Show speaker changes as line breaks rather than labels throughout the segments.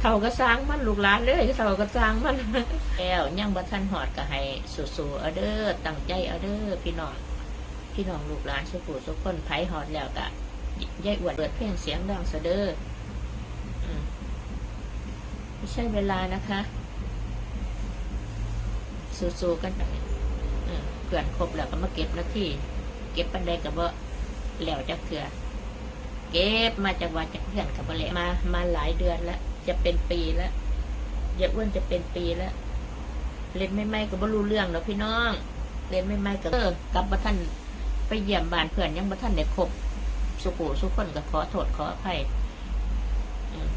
เท่าก็สร้างมันลูกหลานเลยเท่าก็สร้างมันแล้วยังบ่ทันหอดก็ให้สู้ๆเอาเด้อตั้งใจเอาเด้อพี่น้องพี่น้องลูกหลานสุขุสุขคนไผ่หอดแล้วก็ยายอวดเปิดเพลงเสียงดังซะเด้อไม่ใช่เวลานะคะ สู้ๆกันไปเออเพื่อนครบแล้วก็มาเก็บหน้าที่ เก็บปันไดกับว่าแล้วจักลือ เก็บมาจากวันจากเพื่อนกับว่าแล้วมา มาหลายเดือนแล้ว จะเป็นปีแล้วอย่าอ้วนจะเป็นปีแล้วเล่นไม่ไม่ก็บ่รู้เรื่องเราะพี่น้องเล่นไม่ไม่ก็เออกลับมาท่านไปเยี่ยมบ้านเพื่อนยังมาท่านได้ครบสุขุสุขคนก็ขอโทษขออภัยอืม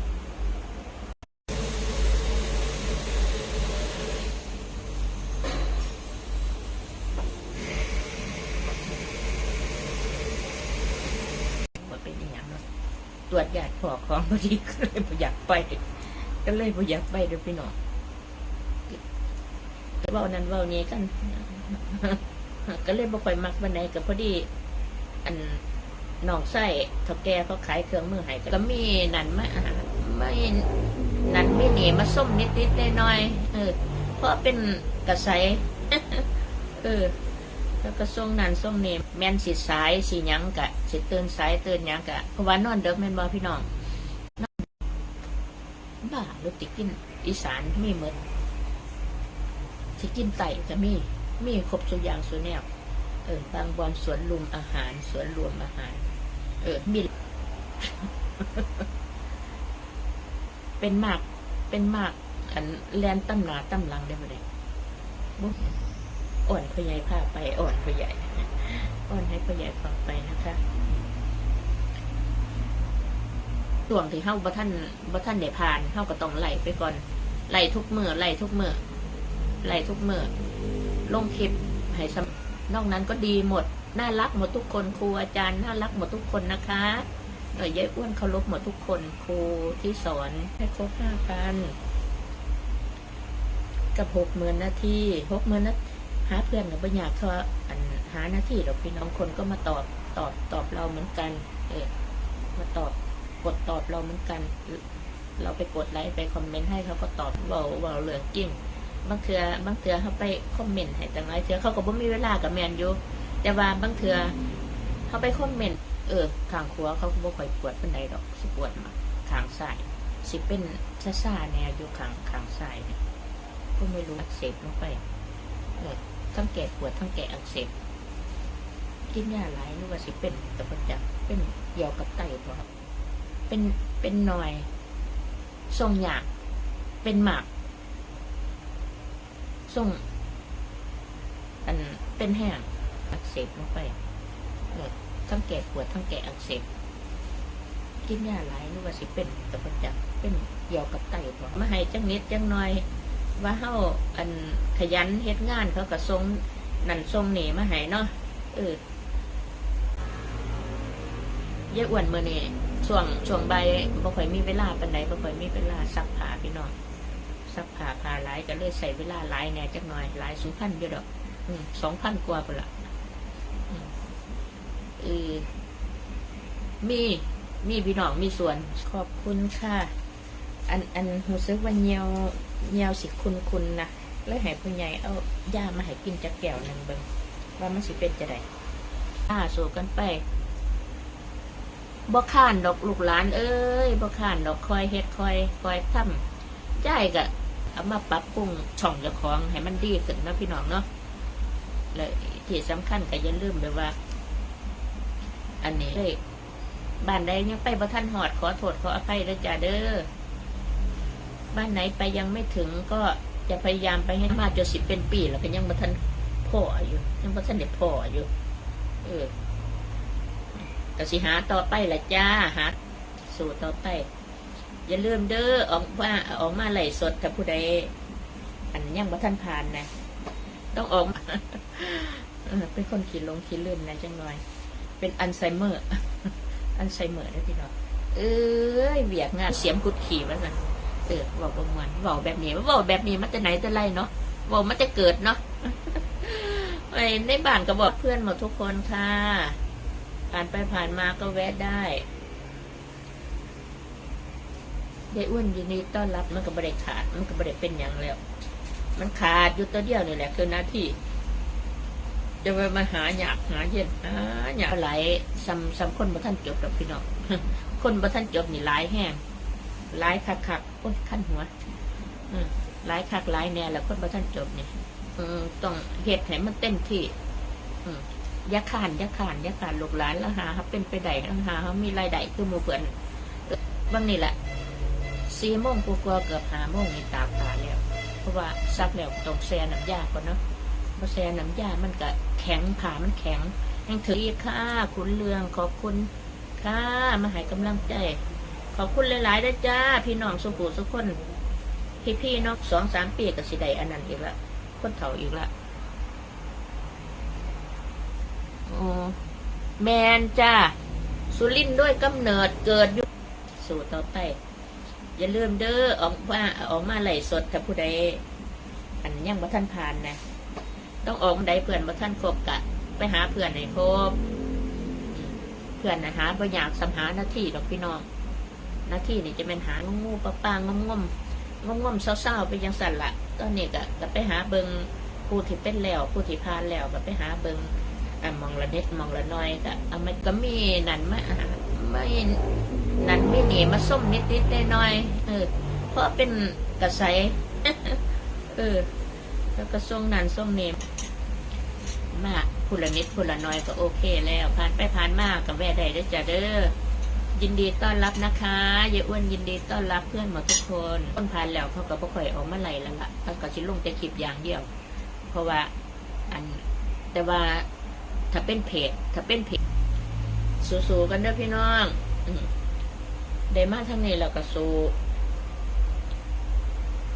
ว่าเป็นอหย่างเนาะ ตรวจยาดพอของพอดีก็เลยบ่อยากไป ก็เลยบ่อยากไปเด้อพี่น้องเว้านั้นเว้านี้กันก็เลยบ่ค่อยมักวันไหนก็พอดี อันน้องไส้เท่าแก่เขาขายเครื่องมือให้ก็มีนั่นมาไม่นั่นไม่หนีมาส้มนิดนิดๆหน้อยๆเออ เพราะเป็นกระใสเออ แล้วก็ส่งนั่นส่งนี่แม่นสิสายสิหยังกะสิตื่นสายตื่นหยังกะเพราะว่านอนเด็กแม่นบ่พี่น้องบ้ารือติกินอีสานมีหมดสิกินไต่ก็มีมีครบทุกอย่างสุแนวเออบางบอนสวนลุมอาหารสวนรวมอาหาร เออมีเป็นมากเป็นมากอันแลนตั้มหนาตั้มหลังได้ไหมเนี่ย อ่อนพ่อใหญ่พาไปอ่อนพ่อใหญ่อ่อนให้พ่อใหญ่ฟังไปนะคะช่วงที่เข้าบัท่านบัท่านเดผ่านเข้าก็ต้องไหลไปก่อนไหลทุกมือไหลทุกมือไหลทุกมือลงคลิปให้สนอกนั้นก็ดีหมด น่ารักหมดทุกคนครูอาจารย์น่ารักหมดทุกคนนะคะเออยายอ้วนเคารพหมดทุกคนครูที่สอนให้ครบห้าพันกับหกหมื่นนาทีหกหมื่นนา หาเพื่อนกับปัญญาเท่าหาหน้าที่หรอพี่น้องคนก็มาตอบตอบตอบเราเหมือนกัน เออมาตอบกดตอบเราเหมือนกัน เราไปกดไลค์ไปคอมเมนต์ให้เขาก็ตอบเบาเบาเหลือกิ้งบางเทือบางเทือเขาไปคอมเมนต์ให้แต่น้อยเทือเขาก็บ่มีเวลากับแมนอยู่แต่ว่าบางเทือเขาไปคอมเมนต์เออขางขวาเขาก็บ่ค่อยปวดเป็นใดดอกสิปวดมาขางซ้ายสิเป็นซ่าๆแนวอยู่ขางขางซ้ายเนี่ยก็ไม่รู้เสบลงไปเออ ทั้งแก่ปวดทั้งแก่อักเสบกินยาหลายหรือว่าสิเป็นแต่ประจักเป็นเกี่ยวกับไตพอเป็นเป็นหน่อยทรงหยากเป็นหมากส่งอันเป็นแห้งอักเสบลงไปทั้งแก่ปวดทั้งแก่อักเสบกินยาหลายหรือว่าสิเป็นแต่ประจักเป็นเกี่ยวกับไตพอมาให้จังนิดจังหน่อย ว่าเฮาอันขยันเฮ็ดงานเขาก็ส่งนั่นส่งนี่มาให้เนาะเออยายอ้วนมื้อนี้ช่วงช่วงใบบ่ค่อยมีเวลาปานใดบ่ค่อยมีเวลาซักผ้าพี่น้องซักผ้าผ้าหลายก็เลยใส่เวลาหลายแน่จักหน่อยหลายสูงพันอยู่ดอกสองพันกว่าไปละเออมีมีพี่น้องมีส่วนขอบคุณค่ะ อันอันรู้สึกว่าเงียวเงียวสิคุณคุณนะเลยให้ผู้ใหญ่เอายามาให้กินจักแก้วหนึ่งเบิ่งว่ามันสิเป็นจะไดอ่าสู้กันไปบ่ข้านดอกลูกหลาน เอ้ยบ่ข้านดอกคอยเฮ็ดคอยคอยทำใจก็เอามาปรับปรุงช่องเจ้าของให้มันดีขึ้นนะพี่น้องเนาะเลยที่สำคัญก็อย่าลืมเลยว่า อันนี้บ้านใดยังไปบ่ท่านหอดขอโทษขออภัยแล้วจ้าเด้อ บ้านไหนไปยังไม่ถึงก็จะพยายามไปให้มากจนสิบเป็นปีแล้วก็ยังบ่ท่านพ่ออยู่ยังบ่ท่านเด็กพ่ออยู่ เออก็สิหาต่อไปละจ้าหาสู่ต่อไป อย่าลืมเด้อออกว่าออกมาไหลสดกับผู้ใดอันยังบ่ท่านผ่านนะต้องออกมาเป็นคนขี้ลงขี้ลืมนะจังหน่อย เป็นอัลไซเมอร์ อัลไซเมอร์ได้พี่น้องเอ้ยเวียกงานเสียมกุดขี่มันนะ เออบอกประมวลบอกแบบนี้บอกแบบนี้มันจะไหนจะไรเนาะบอกมันจะเกิดเนาะไอ้ในบ้านก็บอกเพื่อนหมดทุกคนค่ะ ผ่านไปผ่านมาก็แวะได้ยายอ้วนยินดีต้อนรับมันก็บริขาด มันก็บริเป็นอย่างแล้ว มันขาดอยู่ตัวเดียวนี่แหละคือหน้าที่ จะไปมาหาหยากหาเย็นหาหยากไหลายซ้ำซ้ำคนบ่ท่านจบดอกพี่น้องคนบ่ท่านจบนี่หลายแห้งหลายคักคัก โอ้ยขั้นหัวหลายคักหลายแน่แล้วคนบ่ท่านจบเนี่อืมต้องเฮ็ดให้มันเต็มที่ย่าขานย่าขานย่าขานลูกหลานแล้วหาเขาเป็นไปได้แล้วหาเขามีรายได้คือมู่เพื่อนบางนี่แหละสี่โมงกว่าๆเกือบหาโมงนี่ตาตาแล้ว เพราะว่าซักแล้วต้องแช่น้ำยาก่อนเนาะพอแช่น้ำยามันก็แข็งผ่ามันแข็งยังถืออีกค่ะคุณเรืองขอบคุณค่ะมาให้กำลังใจ ขอบคุณหลายๆได้จ้า พี่น้องสุขุสุกคน พี่ๆเนอกสองสามปีกับสิไดอันนั้นอีกละคนเฒ่าอีกละโอ้แมนจ้า สุรินด้วยกำเนิดเกิดอยู่สู่ต่อไปอย่าลืมเด้อออกมาออกมาไหลสดกับผู้ใดอันยังบ่ท่านผ่านนะ ต้องออกมาได้เพื่อนบ่ท่านครบกะ ไปหาเพื่อนให้ครบเพื่อนนะหาบ่อยากสัมหาหน้าที่ดอกพี่น้อง หน้าที่นี่จะเป็นหางูงูปลาปลางงมงมงมงมเศร้าๆไปยังสั่นละตอนนี้ก็ก็ไปหาเบิงผู้ที่เป็นแล้วผู้ที่ผ่านแล้วก็ไปหาเบิงอะมองละเน็ดมองละน้อยก็เอามันก็มีนั่นมาไม่นั่นไม่หนีมาส้มนิดนิดๆหน้อยเออเพราะเป็นกระใสเออ แล้วก็ส่งนั่นส่งนี่มากพูละนิดพูละน้อยก็โอเคแล้วผ่านไปผ่านมากกับแว่ใดได้จ้ะเด้อ ยินดีต้อนรับนะคะยายอ้วนยินดีต้อนรับเพื่อนหมดทุกคนคนผ่านแล้วเขาก็บ่ค่อยออกมาไหลแล้วล่ะเขาก็ชิลงแต่คลิปอย่างเดียว เพราะว่าอันแต่ว่าถ้าเป็นเพจถ้าเป็นเพจสู้ๆกันเด้อพี่น้องได้มาทั้งนี้แล้วก็สู้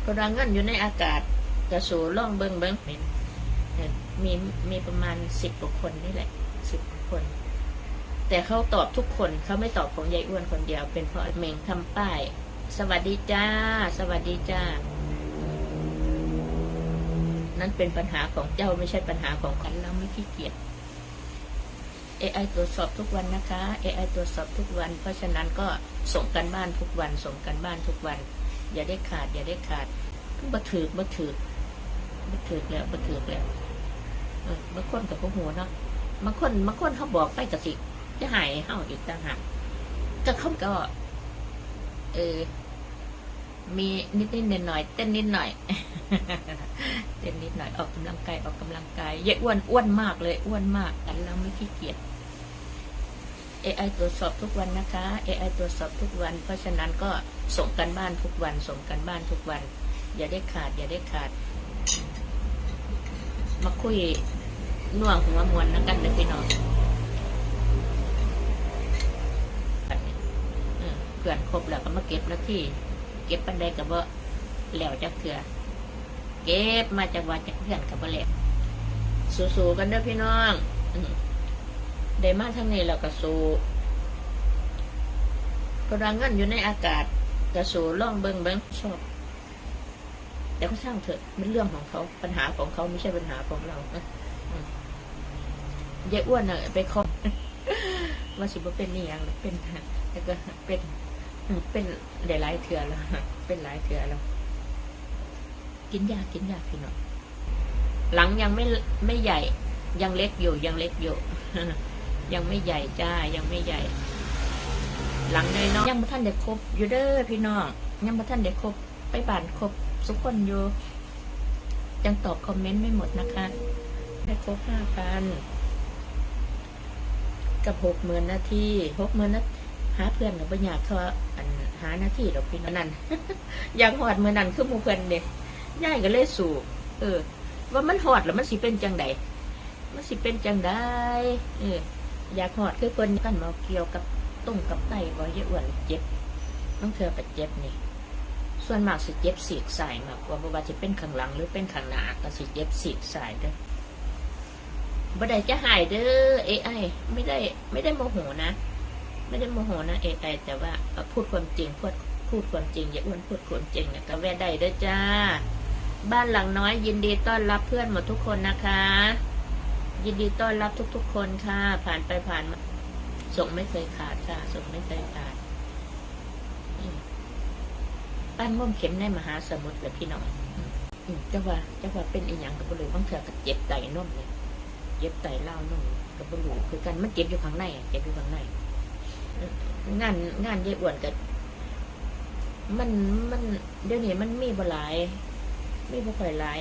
กำลังเงินอยู่ในอากาศกระสูล่องเบิงเบิงมีมีประมาณสิบกว่าคนนี่แหละสิบกว่าคน แต่เขาตอบทุกคนเขาไม่ตอบของยายอ้วนคนเดียว เป็นเพราะเมงทำป้าย สวัสดีจ้า สวัสดีจ้า นั่นเป็นปัญหาของเจ้าไม่ใช่ปัญหาของกันเราไม่ขี้เกียจ AI ตรวจสอบทุกวันนะคะ AI ตรวจสอบทุกวัน เพราะฉะนั้นก็ส่งกันบ้านทุกวัน ส่งกันบ้านทุกวัน อย่าได้ขาด อย่าได้ขาดบ่ถือบ่ถือบ่ถือแล้วบ่ถือแล้วเออบางคนกับพวกหัวเนาะบางคนบางคนเขาบอกไปกะสิ จะหายเฮาอีกต่างหากก็เขาก็ เออ มีนิดนิดหน่อยหน่อยๆเต้นนิดหน่อยเต้นนิดหน่อยออกกำลังกายออกกำลังกายเยอะอ้วนอ้วนมากเลยอ้วนมากกันแล้วไม่ขี้เกียจ AI ตรวจสอบทุกวันนะคะ AI ตรวจสอบทุกวัน เพราะฉะนั้นก็ส่งกันบ้านทุกวัน ส่งกันบ้านทุกวัน อย่าได้ขาด อย่าได้ขาด มาคุยน่วงหัวมวนนะกันเลยพี่น้อง เออเพื่อนครบแล้วก็มาเก็บหน้าที่ เก็บปันไดกับว่าแล้วจักเถื่อเก็บมาจากว่าจากเพื่อนกับว่าแล้วสู้ๆกันเด้อพี่น้องอืมได้มาทั้งนี้แล้วก็สู้กำลังเงินอยู่ในอากาศกระสูล่องเบิงเบิงชอบ แต่ก็ช่างเถอะมันเรื่องของเขาปัญหาของเขาไม่ใช่ปัญหาของเรานะอืมยายอ้วนเน่ะไปคอว่าสิบ่เป็นนี่ยังเลยเป็นแล้วก็เป็น เป็นหลายเถื่อแล้วเป็นหลายเถื่อแล้ว กินยากินยาพี่น้องหลังยังไม่ไม่ใหญ่ ยังเล็กอยู่ยังเล็กอยู่ยังไม่ใหญ่จ้ายังไม่ใหญ่ หลังเลยเนาะยังบ่ท่านเด็กครบอยู่เด้อพี่น้องยังบ่ท่านเด็กครบไปบ้านครบทุกคนอยู่ยังตอบคอมเมนต์ไม่หมดนะคะได้ครบห้าพันกับหกหมื่นนาทีหกหมื่นนาที หาเพื่อนกับปัญญากเขาอันหาหน้าที่ดอกพี่นั่นอยากหอดมือนั่นคือมูเพื่อนเด็กย่ายก็เลยสู่เออ ว่ามันหอดแล้วมันสิเป็นจังใดมันสิเป็นจังใดเอออยากหอดคือคนกันมาเกี่ยวกับต้มกับไตบ่เยอะอ้วนเจ็บต้องเธอไปเจ็บนี่ส่วนมากสิเจ็บสีกสายมากกว่าบ่ว่าจะเป็นข้างหลังหรือเป็นข้างหน้าก็สิเจ็บสีกสายเด้อบ่ได้จะหายเด้อ AI ไม่ได้ไม่ได้โมโหนะ ไม่ได้โมโหนะเอไอแต่ว่าพูดความจริงพูดพูดความจริงอย่าอ้วนพูดความจริงนะก็แว่ได้ด้วยจ้า บ้านหลังน้อยยินดีต้อนรับเพื่อนหมดทุกคนนะคะ ยินดีต้อนรับทุก ๆ คนค่ะ ผ่านไปผ่านมาส่งไม่เคยขาดค่ะส่งไม่เคยขาดปั้นง่มเข็มในมหาสมุทรเลยพี่น้องเจ้าว่าเจ้าว่าเป็นอีหยังกับบรูบางเถอกับเจ็บไตนุ่มเลยเจ็บไตเล่านุ่มกับบรูคือกันมันเจ็บอยู่ข้างในเจ็บอยู่ข้างใน งานงานเย่อ้วนกับมันมันเดี๋ยวนี้มันมีบ่หลาย มีบ่ค่อยหลาย